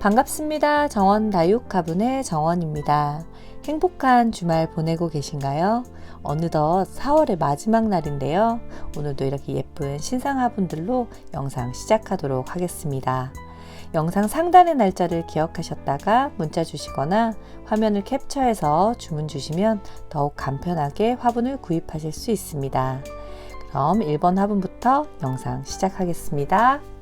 반갑습니다. 정원 다육 가분의 정원입니다. 행복한 주말 보내고 계신가요? 어느덧 4월의 마지막 날인데요. 오늘도 이렇게 예쁜 신상 화분들로 영상 시작하도록 하겠습니다. 영상 상단의 날짜를 기억하셨다가 문자 주시거나 화면을 캡처해서 주문 주시면 더욱 간편하게 화분을 구입하실 수 있습니다. 그럼 1번 화분부터 영상 시작하겠습니다.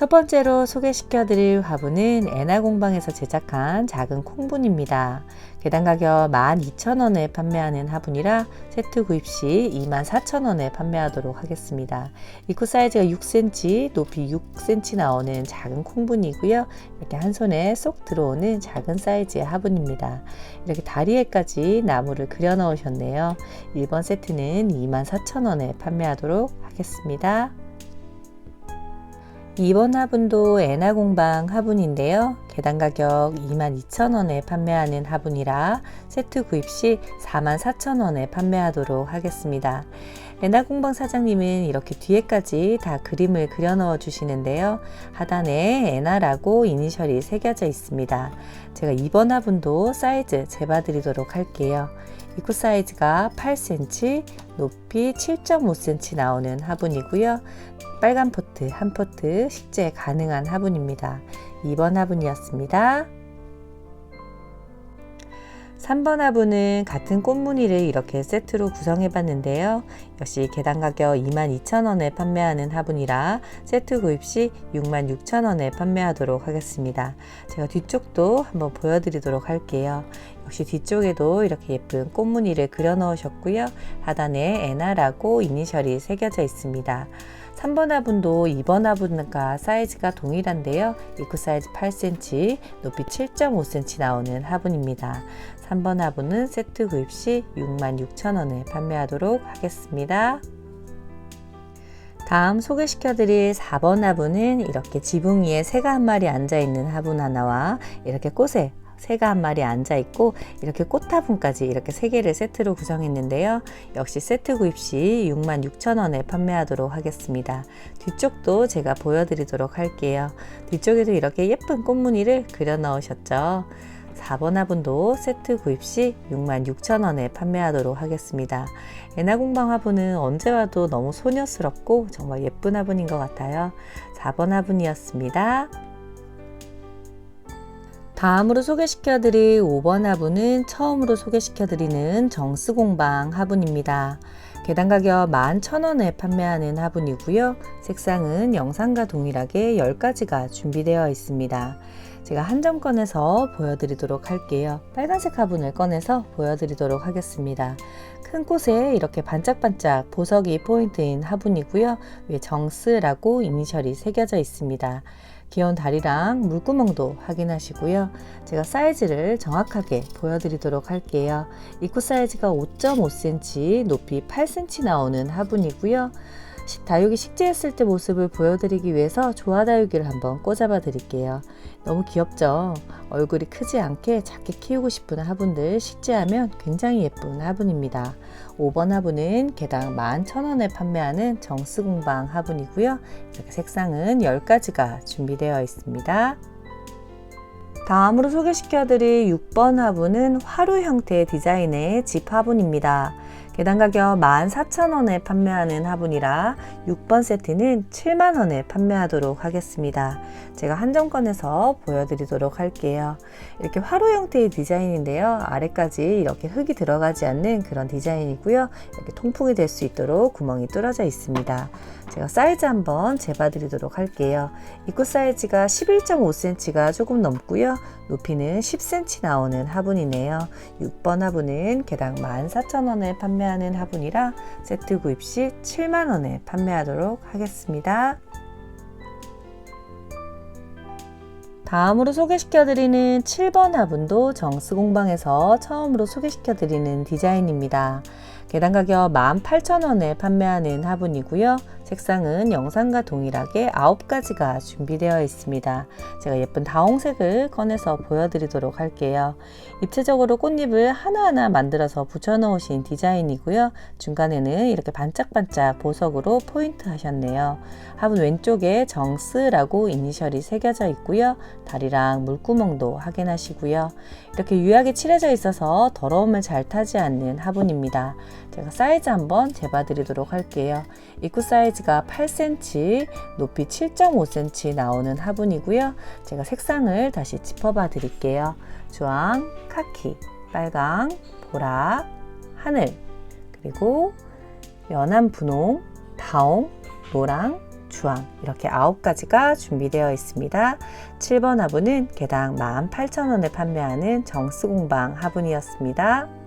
첫 번째로 소개시켜 드릴 화분은 애나공방에서 제작한 작은 콩분입니다. 개당 가격 12,000원에 판매하는 화분이라 세트 구입 시 24,000원에 판매하도록 하겠습니다. 입구 사이즈가 6cm, 높이 6cm 나오는 작은 콩분이고요. 이렇게 한 손에 쏙 들어오는 작은 사이즈의 화분입니다. 이렇게 다리에까지 나무를 그려 넣으셨네요. 1번 세트는 24,000원에 판매하도록 하겠습니다. 2번 화분도 에나공방 화분인데요. 개당 가격 22,000원에 판매하는 화분이라 세트 구입 시 44,000원에 판매하도록 하겠습니다. 에나공방 사장님은 이렇게 뒤에까지 다 그림을 그려 넣어 주시는데요. 하단에 에나라고 이니셜이 새겨져 있습니다. 제가 2번 화분도 사이즈 재봐 드리도록 할게요. 입구 사이즈가 8cm, 높이 7.5cm 나오는 화분이고요. 빨간 포트 한 포트 식재 가능한 화분입니다. 2번 화분이었습니다. 3번 화분은 같은 꽃무늬를 이렇게 세트로 구성해 봤는데요. 역시 개당 가격 22,000원에 판매하는 화분이라 세트 구입 시 66,000원에 판매하도록 하겠습니다. 제가 뒤쪽도 한번 보여드리도록 할게요. 역시 뒤쪽에도 이렇게 예쁜 꽃무늬를 그려 넣으셨고요. 하단에 에나라고 이니셜이 새겨져 있습니다. 3번 화분도 2번 화분과 사이즈가 동일한데요. 입구 사이즈 8cm, 높이 7.5cm 나오는 화분입니다. 3번 화분은 세트 구입 시 66,000원에 판매하도록 하겠습니다. 다음 소개시켜드릴 4번 화분은 이렇게 지붕 위에 새가 한 마리 앉아있는 화분 하나와 이렇게 꽃에 새가 한 마리 앉아 있고 이렇게 꽃화분까지 이렇게 세 개를 세트로 구성했는데요. 역시 세트 구입 시 66,000원에 판매하도록 하겠습니다. 뒤쪽도 제가 보여드리도록 할게요. 뒤쪽에도 이렇게 예쁜 꽃무늬를 그려 넣으셨죠. 4번 화분도 세트 구입 시 66,000원에 판매하도록 하겠습니다. 에나공방 화분은 언제 와도 너무 소녀스럽고 정말 예쁜 화분인 것 같아요. 4번 화분이었습니다. 다음으로 소개시켜드릴 5번 화분은 처음으로 소개시켜드리는 정스공방 화분입니다. 개당 가격 11,000원에 판매하는 화분이고요. 색상은 영상과 동일하게 10가지가 준비되어 있습니다. 제가 한 점 꺼내서 보여드리도록 할게요. 빨간색 화분을 꺼내서 보여드리도록 하겠습니다. 큰 꽃에 이렇게 반짝반짝 보석이 포인트인 화분이고요. 위에 정스라고 이니셜이 새겨져 있습니다. 귀여운 다리랑 물구멍도 확인하시고요. 제가 사이즈를 정확하게 보여드리도록 할게요. 입구 사이즈가 5.5cm, 높이 8cm 나오는 화분이고요. 다육이 식재했을 때 모습을 보여드리기 위해서 조화 다육이를 한번 꽂아봐 드릴게요. 너무 귀엽죠? 얼굴이 크지 않게 작게 키우고 싶은 화분들 식재하면 굉장히 예쁜 화분입니다. 5번 화분은 개당 11,000원에 판매하는 정스공방 화분이고요. 이렇게 색상은 10가지가 준비되어 있습니다. 다음으로 소개시켜드릴 6번 화분은 화루 형태의 디자인의 집 화분입니다. 개당 가격 14,000원에 판매하는 화분이라 6번 세트는 7만원에 판매하도록 하겠습니다. 제가 한정권에서 보여드리도록 할게요. 이렇게 화로 형태의 디자인인데요. 아래까지 이렇게 흙이 들어가지 않는 그런 디자인이고요. 이렇게 통풍이 될 수 있도록 구멍이 뚫어져 있습니다. 제가 사이즈 한번 재봐드리도록 할게요. 입구 사이즈가 11.5cm가 조금 넘고요. 높이는 10cm 나오는 화분이네요. 6번 화분은 개당 14,000원에 판매하는 화분이라 세트 구입 시 7만원에 판매하도록 하겠습니다. 다음으로 소개시켜드리는 7번 화분도 정스공방에서 처음으로 소개시켜드리는 디자인입니다. 개당 가격 18,000원에 판매하는 화분이고요. 색상은 영상과 동일하게 9가지가 준비되어 있습니다. 제가 예쁜 다홍색을 꺼내서 보여드리도록 할게요. 입체적으로 꽃잎을 하나하나 만들어서 붙여놓으신 디자인이고요. 중간에는 이렇게 반짝반짝 보석으로 포인트 하셨네요. 화분 왼쪽에 정스라고 이니셜이 새겨져 있고요. 다리랑 물구멍도 확인하시고요. 이렇게 유약이 칠해져 있어서 더러움을 잘 타지 않는 화분입니다. 제가 사이즈 한번 재봐드리도록 할게요. 입구 사이즈 가 8cm, 높이 7.5cm 나오는 화분이고요. 제가 색상을 다시 짚어봐 드릴게요. 주황, 카키, 빨강, 보라, 하늘, 그리고 연한 분홍, 다홍, 노랑, 주황 이렇게 아홉 가지가 준비되어 있습니다. 7번 화분은 개당 18,000원에 판매하는 정스공방 화분이었습니다.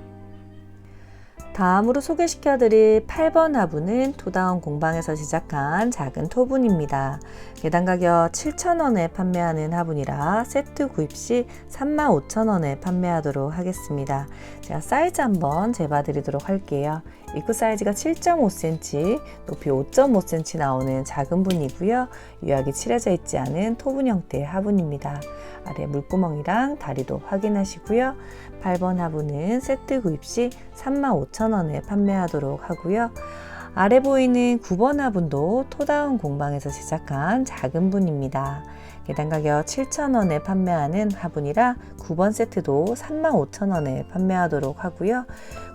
다음으로 소개시켜 드릴 8번 화분은 토다운 공방에서 제작한 작은 토분입니다. 개당 가격 7,000원에 판매하는 화분이라 세트 구입 시 35,000원에 판매하도록 하겠습니다. 제가 사이즈 한번 재봐 드리도록 할게요. 입구 사이즈가 7.5cm, 높이 5.5cm 나오는 작은 분이고요. 유약이 칠해져 있지 않은 토분 형태의 화분입니다. 아래 물구멍이랑 다리도 확인하시고요. 8번 화분은 세트 구입 시 35,000원 에 판매하도록 하고요. 아래 보이는 9번 화분도 토다운 공방에서 제작한 작은 분입니다. 개당 가격 7,000원에 판매하는 화분이라 9번 세트도 35,000원에 판매하도록 하고요.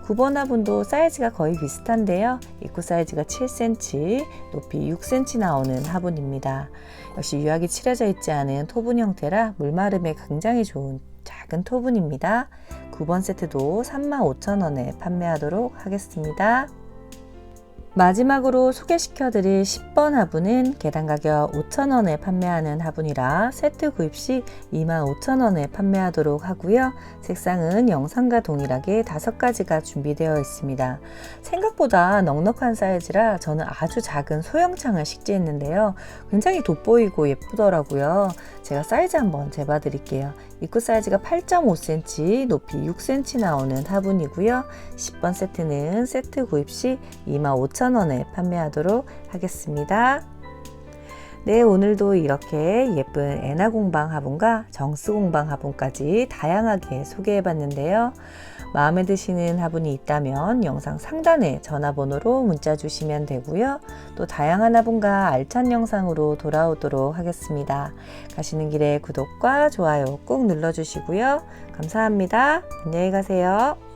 9번 화분도 사이즈가 거의 비슷한데요. 입구 사이즈가 7cm, 높이 6cm 나오는 화분입니다. 역시 유약이 칠해져 있지 않은 토분 형태라 물마름에 굉장히 좋은 작은 토분입니다. 9번 세트도 35,000원에 판매하도록 하겠습니다. 마지막으로 소개시켜드릴 10번 화분은 개당 가격 5,000원에 판매하는 화분이라 세트 구입 시 25,000원에 판매하도록 하고요. 색상은 영상과 동일하게 5가지가 준비되어 있습니다. 생각보다 넉넉한 사이즈라 저는 아주 작은 소형창을 식재했는데요. 굉장히 돋보이고 예쁘더라고요. 제가 사이즈 한번 재봐드릴게요. 입구 사이즈가 8.5cm, 높이 6cm 나오는 화분이고요. 10번 세트는 세트 구입 시 25,000원에 판매하도록 하겠습니다. 네, 오늘도 이렇게 예쁜 애나 공방 화분과 정스 공방 화분까지 다양하게 소개해 봤는데요. 마음에 드시는 화분이 있다면 영상 상단에 전화번호로 문자 주시면 되고요. 또 다양한 화분과 알찬 영상으로 돌아오도록 하겠습니다. 가시는 길에 구독과 좋아요 꼭 눌러주시고요. 감사합니다. 안녕히 가세요.